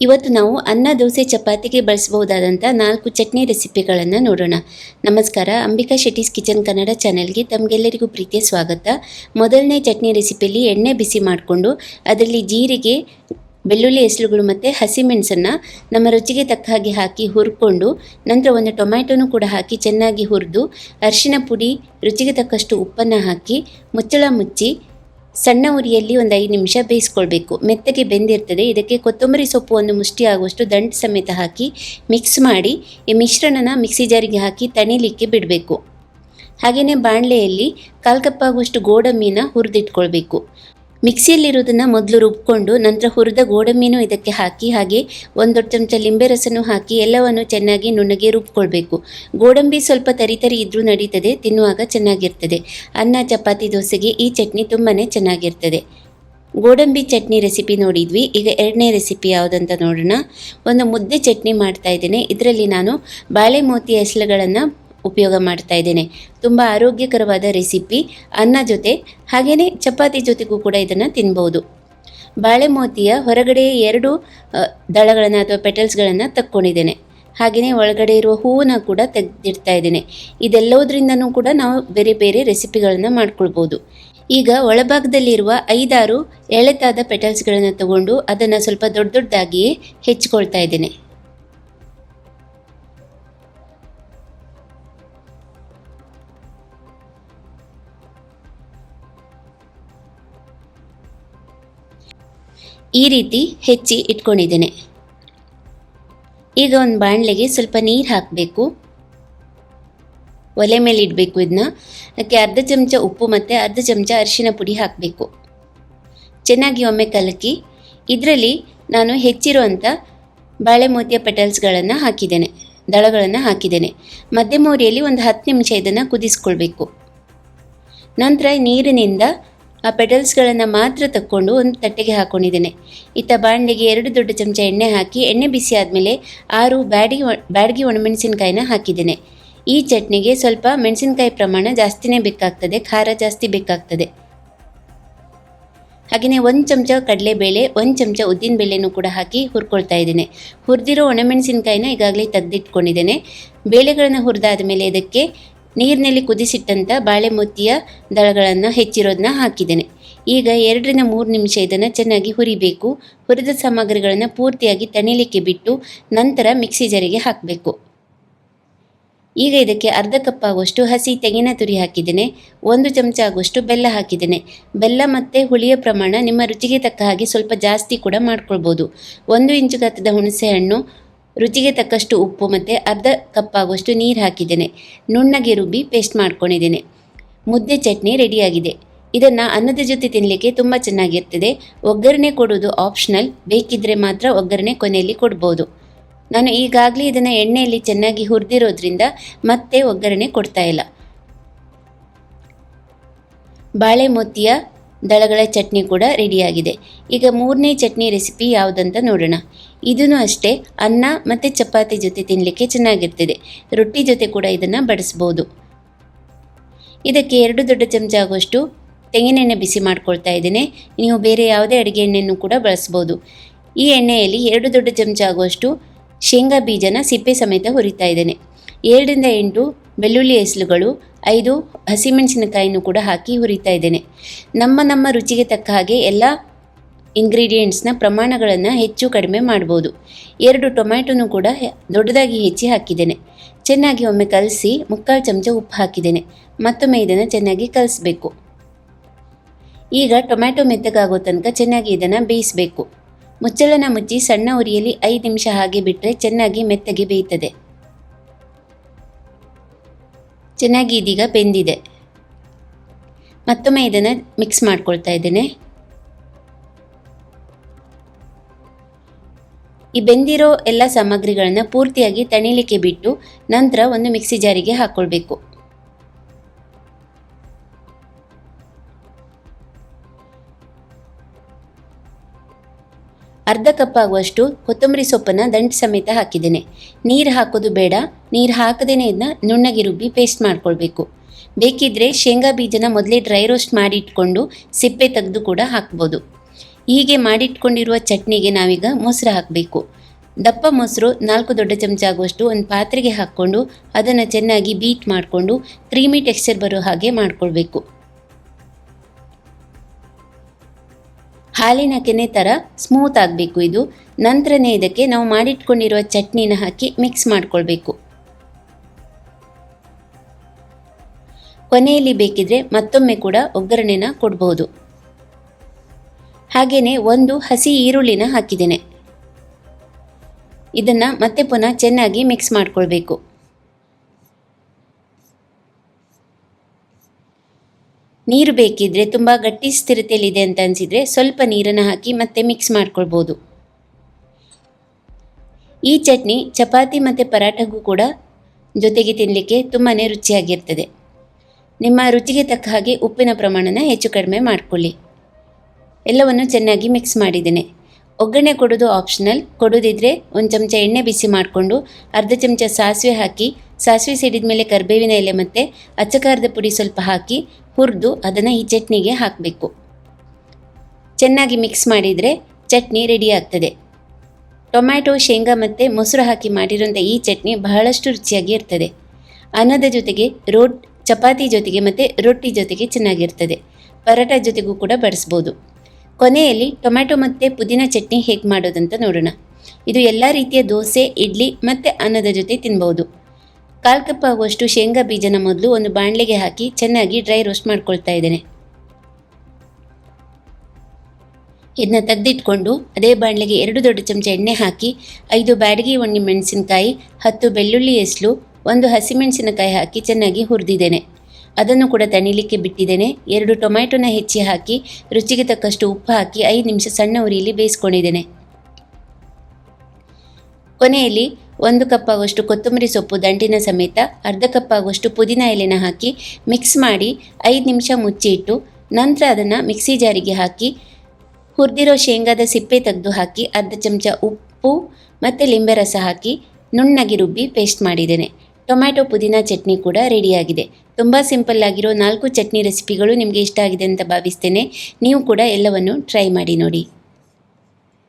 ಇವತ್ತು ನಾವು ಅನ್ನ, ದೋಸೆ, ಚಪಾತಿಗೆ ಬಳಸಬಹುದಾದಂಥ ನಾಲ್ಕು ಚಟ್ನಿ ರೆಸಿಪಿಗಳನ್ನು ನೋಡೋಣ. ನಮಸ್ಕಾರ, ಅಂಬಿಕಾ ಶೆಟ್ಟೀಸ್ ಕಿಚನ್ ಕನ್ನಡ ಚಾನೆಲ್ಗೆ ತಮಗೆಲ್ಲರಿಗೂ ಪ್ರೀತಿಯ ಸ್ವಾಗತ. ಮೊದಲನೇ ಚಟ್ನಿ ರೆಸಿಪಿಯಲ್ಲಿ ಎಣ್ಣೆ ಬಿಸಿ ಮಾಡಿಕೊಂಡು, ಅದರಲ್ಲಿ ಜೀರಿಗೆ, ಬೆಳ್ಳುಳ್ಳಿ ಹೆಸರುಗಳು ಮತ್ತು ಹಸಿಮೆಣಸನ್ನು ನಮ್ಮ ರುಚಿಗೆ ತಕ್ಕ ಹಾಗೆ ಹಾಕಿ ಹುರ್ಕೊಂಡು, ನಂತರ ಒಂದು ಟೊಮ್ಯಾಟೊನೂ ಕೂಡ ಹಾಕಿ ಚೆನ್ನಾಗಿ ಹುರಿದು, ಅರಿಶಿನ ಪುಡಿ, ರುಚಿಗೆ ತಕ್ಕಷ್ಟು ಉಪ್ಪನ್ನು ಹಾಕಿ, ಮುಚ್ಚಳ ಮುಚ್ಚಿ ಸಣ್ಣ ಉರಿಯಲ್ಲಿ ಒಂದು ಐದು ನಿಮಿಷ ಬೇಯಿಸ್ಕೊಳ್ಬೇಕು. ಮೆತ್ತಗೆ ಬೆಂದಿರ್ತದೆ. ಇದಕ್ಕೆ ಕೊತ್ತಂಬರಿ ಸೊಪ್ಪು ಒಂದು ಮುಷ್ಟಿ ಆಗುವಷ್ಟು ದಂಟು ಸಮೇತ ಹಾಕಿ ಮಿಕ್ಸ್ ಮಾಡಿ, ಈ ಮಿಶ್ರಣನ ಮಿಕ್ಸಿ ಜಾರಿಗೆ ಹಾಕಿ ತಣಿಲಿಕ್ಕೆ ಬಿಡಬೇಕು. ಹಾಗೆಯೇ ಬಾಣಲೆಯಲ್ಲಿ ಕಾಲು ಕಪ್ ಆಗುವಷ್ಟು ಗೋಡಂಬಿನ ಹುರಿದಿಟ್ಕೊಳ್ಬೇಕು. ಮಿಕ್ಸಿಯಲ್ಲಿರೋದನ್ನು ಮೊದಲು ರುಬ್ಕೊಂಡು ನಂತರ ಹುರಿದ ಗೋಡಂಬಿನೂ ಇದಕ್ಕೆ ಹಾಕಿ, ಹಾಗೆ ಒಂದು ಚಮಚ ಲಿಂಬೆ ರಸನೂ ಹಾಕಿ ಎಲ್ಲವನ್ನು ಚೆನ್ನಾಗಿ ನುಣ್ಣಗೆ ರುಬ್ಕೊಳ್ಬೇಕು. ಗೋಡಂಬಿ ಸ್ವಲ್ಪ ತರಿ ತರಿ ಇದ್ರೂ ನಡೀತದೆ, ತಿನ್ನುವಾಗ ಚೆನ್ನಾಗಿರ್ತದೆ. ಅನ್ನ, ಚಪಾತಿ, ದೋಸೆಗೆ ಈ ಚಟ್ನಿ ತುಂಬಾ ಚೆನ್ನಾಗಿರ್ತದೆ. ಗೋಡಂಬಿ ಚಟ್ನಿ ರೆಸಿಪಿ ನೋಡಿದ್ವಿ. ಈಗ ಎರಡನೇ ರೆಸಿಪಿ ಯಾವುದಂತ ನೋಡೋಣ. ಒಂದು ಮುದ್ದೆ ಚಟ್ನಿ ಮಾಡ್ತಾ ಇದ್ದೇನೆ. ಇದರಲ್ಲಿ ನಾನು ಬಾಳೆ ಮೋತಿ ಹೆಸರುಗಳನ್ನು ಉಪಯೋಗ ಮಾಡ್ತಾ ಇದ್ದೇನೆ. ತುಂಬ ಆರೋಗ್ಯಕರವಾದ ರೆಸಿಪಿ. ಅನ್ನ ಜೊತೆ ಹಾಗೆಯೇ ಚಪಾತಿ ಜೊತೆಗೂ ಕೂಡ ಇದನ್ನು ತಿನ್ಬೋದು. ಬಾಳೆ ಮೋತಿಯ ಹೊರಗಡೆ ಎರಡು ದಳಗಳನ್ನು ಅಥವಾ ಪೆಟಲ್ಸ್ಗಳನ್ನು ತಕ್ಕೊಂಡಿದ್ದೇನೆ. ಹಾಗೆಯೇ ಒಳಗಡೆ ಇರುವ ಹೂವನ್ನ ಕೂಡ ತೆಗೆದಿಡ್ತಾ ಇದ್ದೇನೆ. ಇದೆಲ್ಲದರಿಂದನೂ ಕೂಡ ನಾವು ಬೇರೆ ಬೇರೆ ರೆಸಿಪಿಗಳನ್ನು ಮಾಡ್ಕೊಳ್ಬೋದು. ಈಗ ಒಳಭಾಗದಲ್ಲಿರುವ ಐದಾರು ಎಳೆತಾದ ಪೆಟಲ್ಸ್ಗಳನ್ನು ತಗೊಂಡು ಅದನ್ನು ಸ್ವಲ್ಪ ದೊಡ್ಡ ದೊಡ್ಡದಾಗಿಯೇ ಹೆಚ್ಚಿಕೊಳ್ತಾ ಇದ್ದೇನೆ. ಈ ರೀತಿ ಹೆಚ್ಚಿ ಇಟ್ಕೊಂಡಿದ್ದೇನೆ. ಈಗ ಒಂದು ಬಾಣಲೆಗೆ ಸ್ವಲ್ಪ ನೀರು ಹಾಕಬೇಕು. ಒಲೆ ಮೇಲೆ ಇಡಬೇಕು ಇದನ್ನ ಅದಕ್ಕೆ ಅರ್ಧ ಚಮಚ ಉಪ್ಪು ಮತ್ತು ಅರ್ಧ ಚಮಚ ಅರಿಶಿನ ಪುಡಿ ಹಾಕಬೇಕು. ಚೆನ್ನಾಗಿ ಒಮ್ಮೆ ಕಲಕಿ, ಇದರಲ್ಲಿ ನಾನು ಹೆಚ್ಚಿರುವಂಥ ಬಾಳೆ ಮೋತಿಯ ಪೆಟಲ್ಸ್ಗಳನ್ನು ಹಾಕಿದ್ದೇನೆ, ದಳಗಳನ್ನು ಹಾಕಿದ್ದೇನೆ. ಮಧ್ಯಮ ಉರಿಯಲ್ಲಿ ಒಂದು ಹತ್ತು ನಿಮಿಷ ಇದನ್ನು ಕುದಿಸ್ಕೊಳ್ಬೇಕು. ನಂತರ ನೀರಿನಿಂದ ಆ ಪೆಟಲ್ಸ್ಗಳನ್ನು ಮಾತ್ರ ತಕ್ಕೊಂಡು ಒಂದು ತಟ್ಟೆಗೆ ಹಾಕ್ಕೊಂಡಿದ್ದೇನೆ ಇತ್ತ ಬಾಣಲೆಗೆ ಎರಡು ದೊಡ್ಡ ಚಮಚ ಎಣ್ಣೆ ಹಾಕಿ, ಎಣ್ಣೆ ಬಿಸಿ ಆದಮೇಲೆ ಆರು ಬ್ಯಾಡಿಗೆ ಬ್ಯಾಡಿಗೆ ಒಣಮೆಣಸಿನಕಾಯಿನ ಹಾಕಿದ್ದೇನೆ. ಈ ಚಟ್ನಿಗೆ ಸ್ವಲ್ಪ ಮೆಣಸಿನಕಾಯಿ ಪ್ರಮಾಣ ಜಾಸ್ತಿನೇ ಬೇಕಾಗ್ತದೆ, ಖಾರ ಜಾಸ್ತಿ ಬೇಕಾಗ್ತದೆ. ಹಾಗೆಯೇ ಒಂದು ಚಮಚ ಕಡಲೆಬೇಳೆ, ಒಂದು ಚಮಚ ಉದ್ದಿನಬೇಳೆನೂ ಕೂಡ ಹಾಕಿ ಹುರ್ಕೊಳ್ತಾ ಇದ್ದೇನೆ. ಹುರಿದಿರೋ ಒಣಮೆಣಸಿನಕಾಯಿನ ಈಗಾಗಲೇ ತೆಗೆದಿಟ್ಕೊಂಡಿದ್ದೇನೆ. ಬೇಳೆಗಳನ್ನು ಹುರಿದಾದ ಮೇಲೆ ಇದಕ್ಕೆ ನೀರಿನಲ್ಲಿ ಕುದಿಸಿಟ್ಟಂಥ ಬಾಳೆ ದಳಗಳನ್ನು ಹೆಚ್ಚಿರೋದನ್ನ ಹಾಕಿದ್ದೇನೆ. ಈಗ ಎರಡರಿಂದ ಮೂರು ನಿಮಿಷ ಇದನ್ನು ಚೆನ್ನಾಗಿ ಹುರಿಬೇಕು. ಹುರಿದ ಸಾಮಗ್ರಿಗಳನ್ನು ಪೂರ್ತಿಯಾಗಿ ತಣಿಲಿಕ್ಕೆ ಬಿಟ್ಟು ನಂತರ ಮಿಕ್ಸಿ ಜರಿಗೆ ಹಾಕಬೇಕು. ಈಗ ಇದಕ್ಕೆ ಅರ್ಧ ಕಪ್ ಆಗುವಷ್ಟು ಹಸಿ ತೆಂಗಿನ ತುರಿ ಹಾಕಿದ್ದೇನೆ. ಒಂದು ಚಮಚ ಆಗುವಷ್ಟು ಬೆಲ್ಲ ಹಾಕಿದ್ದೇನೆ. ಬೆಲ್ಲ ಮತ್ತು ಹುಳಿಯ ಪ್ರಮಾಣ ನಿಮ್ಮ ರುಚಿಗೆ ತಕ್ಕ ಹಾಗೆ ಸ್ವಲ್ಪ ಜಾಸ್ತಿ ಕೂಡ ಮಾಡ್ಕೊಳ್ಬೋದು. ಒಂದು ಇಂಚು ಗಾತ್ರದ ಹುಣಸೆ ಹಣ್ಣು ರುಚಿಗೆ ತಕ್ಕಷ್ಟು ಉಪ್ಪು ಮತ್ತು ಅರ್ಧ ಕಪ್ ಆಗುವಷ್ಟು ನೀರು ಹಾಕಿದ್ದೇನೆ. ನುಣ್ಣಗೆ ರುಬ್ಬಿ ಪೇಸ್ಟ್ ಮಾಡ್ಕೊಂಡಿದ್ದೇನೆ. ಮುದ್ದೆ ಚಟ್ನಿ ರೆಡಿಯಾಗಿದೆ. ಇದನ್ನು ಅನ್ನದ ಜೊತೆ ತಿನ್ನಲಿಕ್ಕೆ ತುಂಬ ಚೆನ್ನಾಗಿರ್ತದೆ. ಒಗ್ಗರಣೆ ಕೊಡೋದು ಆಪ್ಷನಲ್ ಬೇಕಿದ್ದರೆ ಮಾತ್ರ ಒಗ್ಗರಣೆ ಕೊನೆಯಲ್ಲಿ ಕೊಡ್ಬೋದು. ನಾನು ಈಗಾಗಲೇ ಇದನ್ನು ಎಣ್ಣೆಯಲ್ಲಿ ಚೆನ್ನಾಗಿ ಹುರಿದಿರೋದ್ರಿಂದ ಮತ್ತೆ ಒಗ್ಗರಣೆ ಕೊಡ್ತಾ ಇಲ್ಲ. ಬಾಳೆ ಮೊತ್ತಿಯ ದಳಗಳ ಚಟ್ನಿ ಕೂಡ ರೆಡಿಯಾಗಿದೆ. ಈಗ ಮೂರನೇ ಚಟ್ನಿ ರೆಸಿಪಿ ಯಾವುದಂತ ನೋಡೋಣ. ಇದೂ ಅಷ್ಟೇ, ಅನ್ನ ಮತ್ತು ಚಪಾತಿ ಜೊತೆ ತಿನ್ನಲಿಕ್ಕೆ ಚೆನ್ನಾಗಿರ್ತದೆ. ರೊಟ್ಟಿ ಜೊತೆ ಕೂಡ ಇದನ್ನು ಬಡಿಸ್ಬೋದು. ಇದಕ್ಕೆ ಎರಡು ದೊಡ್ಡ ಚಮಚ ಆಗುವಷ್ಟು ತೆಂಗಿನೆಣ್ಣೆ ಬಿಸಿ ಮಾಡ್ಕೊಳ್ತಾ ಇದ್ದೇನೆ. ನೀವು ಬೇರೆ ಯಾವುದೇ ಅಡುಗೆ ಎಣ್ಣೆಯನ್ನು ಕೂಡ ಬಳಸ್ಬೋದು. ಈ ಎಣ್ಣೆಯಲ್ಲಿ ಎರಡು ದೊಡ್ಡ ಚಮಚ ಆಗುವಷ್ಟು ಶೇಂಗಾ ಬೀಜನ ಸಿಪ್ಪೆ ಸಮೇತ ಹುರಿತಾ ಇದ್ದೇನೆ. ಏಳರಿಂದ ಎಂಟು ಬೆಳ್ಳುಳ್ಳಿ ಎಸಲುಗಳು ಐದು ಹಸಿಮೆಣಸಿನಕಾಯಿನೂ ಕೂಡ ಹಾಕಿ ಹುರಿತಾ ಇದ್ದೇನೆ. ನಮ್ಮ ನಮ್ಮ ರುಚಿಗೆ ತಕ್ಕ ಹಾಗೆ ಎಲ್ಲ ಇಂಗ್ರೀಡಿಯೆಂಟ್ಸ್ನ ಪ್ರಮಾಣಗಳನ್ನು ಹೆಚ್ಚು ಕಡಿಮೆ ಮಾಡ್ಬೋದು. ಎರಡು ಟೊಮ್ಯಾಟೊನೂ ಕೂಡ ದೊಡ್ಡದಾಗಿ ಹೆಚ್ಚಿ ಹಾಕಿದ್ದೇನೆ. ಚೆನ್ನಾಗಿ ಒಮ್ಮೆ ಕಲಸಿ ಮುಕ್ಕಾಲು ಚಮಚ ಉಪ್ಪು ಹಾಕಿದ್ದೇನೆ. ಮತ್ತೊಮ್ಮೆ ಇದನ್ನು ಚೆನ್ನಾಗಿ ಕಲಿಸ್ಬೇಕು. ಈಗ ಟೊಮ್ಯಾಟೊ ಮೆತ್ತಗಾಗೋ ತನಕ ಚೆನ್ನಾಗಿ ಇದನ್ನು ಬೇಯಿಸಬೇಕು. ಮುಚ್ಚಳನ ಮುಚ್ಚಿ ಸಣ್ಣ ಉರಿಯಲ್ಲಿ ಐದು ನಿಮಿಷ ಹಾಗೆ ಬಿಟ್ಟರೆ ಚೆನ್ನಾಗಿ ಮೆತ್ತಗೆ ಬೇಯ್ತದೆ. ಚೆನ್ನಾಗಿ ಇದೀಗ ಬೆಂದಿದೆ. ಮತ್ತೊಮ್ಮೆ ಇದನ್ನು ಮಿಕ್ಸ್ ಮಾಡ್ಕೊಳ್ತಾ ಇದ್ದೇನೆ. ಈ ಬೆಂದಿರೋ ಎಲ್ಲ ಸಾಮಗ್ರಿಗಳನ್ನು ಪೂರ್ತಿಯಾಗಿ ತಣಿಲಿಕ್ಕೆ ಬಿಟ್ಟು ನಂತರ ಒಂದು ಮಿಕ್ಸಿ ಜಾರಿಗೆ ಹಾಕ್ಕೊಳ್ಬೇಕು ಅರ್ಧ ಕಪ್ ಆಗುವಷ್ಟು ಕೊತ್ತಂಬರಿ ಸೊಪ್ಪನ್ನು ದಂಟು ಸಮೇತ ಹಾಕಿದ್ದೇನೆ. ನೀರು ಹಾಕೋದು ಬೇಡ, ನೀರು ಹಾಕದೇನೆ ಇದನ್ನ ನುಣ್ಣಗೆ ರುಬ್ಬಿ ಪೇಸ್ಟ್ ಮಾಡ್ಕೊಳ್ಬೇಕು. ಬೇಕಿದ್ರೆ ಶೇಂಗಾ ಬೀಜನ ಮೊದಲೇ ಡ್ರೈ ರೋಸ್ಟ್ ಮಾಡಿ ಇಟ್ಕೊಂಡು ಸಿಪ್ಪೆ ತೆಗೆದು ಕೂಡ ಹಾಕ್ಬೋದು. ಹೀಗೆ ಮಾಡಿಟ್ಕೊಂಡಿರುವ ಚಟ್ನಿಗೆ ನಾವೀಗ ಮೊಸರು ಹಾಕಬೇಕು. ದಪ್ಪ ಮೊಸರು ನಾಲ್ಕು ದೊಡ್ಡ ಚಮಚ ಆಗುವಷ್ಟು ಒಂದು ಪಾತ್ರೆಗೆ ಹಾಕ್ಕೊಂಡು ಅದನ್ನು ಚೆನ್ನಾಗಿ ಬೀಟ್ ಮಾಡಿಕೊಂಡು ಕ್ರೀಮಿ ಟೆಕ್ಸ್ಚರ್ ಬರೋ ಹಾಗೆ ಮಾಡಿಕೊಳ್ಬೇಕು. ಹಾಲಿನ ಕೆನೆ ಥರ ಸ್ಮೂತ್ ಆಗಬೇಕು ಇದು. ನಂತರನೇ ಇದಕ್ಕೆ ನಾವು ಮಾಡಿಟ್ಕೊಂಡಿರುವ ಚಟ್ನಿನ ಹಾಕಿ ಮಿಕ್ಸ್ ಮಾಡಿಕೊಳ್ಬೇಕು. ಕೊನೆಯಲ್ಲಿ ಬೇಕಿದ್ರೆ ಮತ್ತೊಮ್ಮೆ ಕೂಡ ಒಗ್ಗರಣೆನ ಕೊಡಬಹುದು ಹಾಗೆಯೇ ಒಂದು ಹಸಿ ಈರುಳ್ಳಿನ ಹಾಕಿದ್ದೇನೆ. ಇದನ್ನು ಮತ್ತೆ ಪುನಃ ಚೆನ್ನಾಗಿ ಮಿಕ್ಸ್ ಮಾಡಿಕೊಳ್ಬೇಕು. ನೀರು ಬೇಕಿದ್ರೆ ತುಂಬ ಗಟ್ಟಿ ಸ್ಥಿರತೆಯಲ್ಲಿದೆ ಅಂತ ಅನಿಸಿದರೆ ಸ್ವಲ್ಪ ನೀರನ್ನು ಹಾಕಿ ಮತ್ತೆ ಮಿಕ್ಸ್ ಮಾಡ್ಕೊಳ್ಬೋದು. ಈ ಚಟ್ನಿ ಚಪಾತಿ ಮತ್ತು ಪರಾಠಗೂ ಕೂಡ ಜೊತೆಗೆ ತಿನ್ನಲಿಕ್ಕೆ ತುಂಬಾ ರುಚಿಯಾಗಿರ್ತದೆ. ನಿಮ್ಮ ರುಚಿಗೆ ತಕ್ಕ ಹಾಗೆ ಉಪ್ಪಿನ ಪ್ರಮಾಣನ ಹೆಚ್ಚು ಕಡಿಮೆ ಮಾಡಿಕೊಳ್ಳಿ. ಎಲ್ಲವನ್ನು ಚೆನ್ನಾಗಿ ಮಿಕ್ಸ್ ಮಾಡಿದ್ದೇನೆ. ಒಗ್ಗರಣೆ ಕೊಡೋದು ಆಪ್ಷನಲ್ ಕೊಡೋದಿದ್ರೆ ಒಂದು ಚಮಚ ಎಣ್ಣೆ ಬಿಸಿ ಮಾಡಿಕೊಂಡು ಅರ್ಧ ಚಮಚ ಸಾಸಿವೆ ಹಾಕಿ ಸಾಸಿವೆ ಸಿಡಿದ ಮೇಲೆ ಕರ್ಬೇವಿನ ಎಲೆ ಮತ್ತು ಅಚ್ಚಕಾರದ ಪುಡಿ ಸ್ವಲ್ಪ ಹಾಕಿ ಹುರಿದು ಅದನ್ನು ಈ ಚಟ್ನಿಗೆ ಹಾಕಬೇಕು. ಚೆನ್ನಾಗಿ ಮಿಕ್ಸ್ ಮಾಡಿದರೆ ಚಟ್ನಿ ರೆಡಿ ಆಗ್ತದೆ. ಟೊಮ್ಯಾಟೊ, ಶೇಂಗಾ ಮತ್ತು ಮೊಸರು ಹಾಕಿ ಮಾಡಿರೋಂಥ ಈ ಚಟ್ನಿ ಬಹಳಷ್ಟು ರುಚಿಯಾಗಿ ಇರ್ತದೆ. ಅನ್ನದ ಜೊತೆಗೆ ರೋಟ್, ಚಪಾತಿ ಜೊತೆಗೆ ಮತ್ತು ರೊಟ್ಟಿ ಜೊತೆಗೆ ಚೆನ್ನಾಗಿರ್ತದೆ. ಪರೋಟ ಜೊತೆಗೂ ಕೂಡ ಬಡಿಸ್ಬೋದು. ಕೊನೆಯಲ್ಲಿ ಟೊಮ್ಯಾಟೊ ಮತ್ತು ಪುದೀನ ಚಟ್ನಿ ಹೇಗೆ ಮಾಡೋದಂತ ನೋಡೋಣ. ಇದು ಎಲ್ಲ ರೀತಿಯ ದೋಸೆ, ಇಡ್ಲಿ ಮತ್ತು ಅನ್ನದ ಜೊತೆ ತಿನ್ಬೋದು. ಕಾಲು ಕಪ್ ಆಗುವಷ್ಟು ಶೇಂಗಾ ಬೀಜನ ಮೊದಲು ಒಂದು ಬಾಣಲೆಗೆ ಹಾಕಿ ಚೆನ್ನಾಗಿ ಡ್ರೈ ರೋಸ್ಟ್ ಮಾಡ್ಕೊಳ್ತಾ ಇದ್ದೇನೆ. ಇದನ್ನ ತೆಗೆದಿಟ್ಕೊಂಡು ಅದೇ ಬಾಣಲೆಗೆ ಎರಡು ದೊಡ್ಡ ಚಮಚ ಎಣ್ಣೆ ಹಾಕಿ ಐದು ಬ್ಯಾಡಗಿ ಒಣ್ಣೆ ಮೆಣಸಿನಕಾಯಿ, ಹತ್ತು ಬೆಳ್ಳುಳ್ಳಿ ಎಸ್ಲು ಒಂದು ಹಸಿಮೆಣಸಿನಕಾಯಿ ಹಾಕಿ ಚೆನ್ನಾಗಿ ಹುರಿದಿದ್ದೇನೆ. ಅದನ್ನು ಕೂಡ ತಣಿಲಿಕ್ಕೆ ಬಿಟ್ಟಿದ್ದೇನೆ. ಎರಡು ಟೊಮ್ಯಾಟೊನ ಹೆಚ್ಚಿ ಹಾಕಿ ರುಚಿಗೆ ತಕ್ಕಷ್ಟು ಉಪ್ಪು ಹಾಕಿ ಐದು ನಿಮಿಷ ಸಣ್ಣ ಉರಿಯಲ್ಲಿ ಬೇಯಿಸ್ಕೊಂಡಿದ್ದೇನೆ. ಕೊನೆಯಲ್ಲಿ ಒಂದು ಕಪ್ ಆಗುವಷ್ಟು ಕೊತ್ತಂಬರಿ ಸೊಪ್ಪು ದಂಟಿನ ಸಮೇತ, ಅರ್ಧ ಕಪ್ ಆಗುವಷ್ಟು ಪುದೀನ ಎಲೆನ ಹಾಕಿ ಮಿಕ್ಸ್ ಮಾಡಿ ಐದು ನಿಮಿಷ ಮುಚ್ಚಿ ಇಟ್ಟು ನಂತರ ಅದನ್ನು ಮಿಕ್ಸಿ ಜಾರಿಗೆ ಹಾಕಿ, ಹುರಿದಿರೋ ಶೇಂಗಾದ ಸಿಪ್ಪೆ ತೆಗೆದು ಹಾಕಿ, ಅರ್ಧ ಚಮಚ ಉಪ್ಪು ಮತ್ತು ಲಿಂಬೆ ರಸ ಹಾಕಿ ನುಣ್ಣಗೆ ರುಬ್ಬಿ ಪೇಸ್ಟ್ ಮಾಡಿದ್ದೇನೆ. ಟೊಮ್ಯಾಟೊ, ಪುದೀನ ಚಟ್ನಿ ಕೂಡ ರೆಡಿಯಾಗಿದೆ. ತುಂಬ ಸಿಂಪಲ್ ಆಗಿರೋ ನಾಲ್ಕು ಚಟ್ನಿ ರೆಸಿಪಿಗಳು ನಿಮಗೆ ಇಷ್ಟ ಆಗಿದೆ ಅಂತ ಭಾವಿಸ್ತೇನೆ. ನೀವು ಕೂಡ ಎಲ್ಲವನ್ನು ಟ್ರೈ ಮಾಡಿ ನೋಡಿ.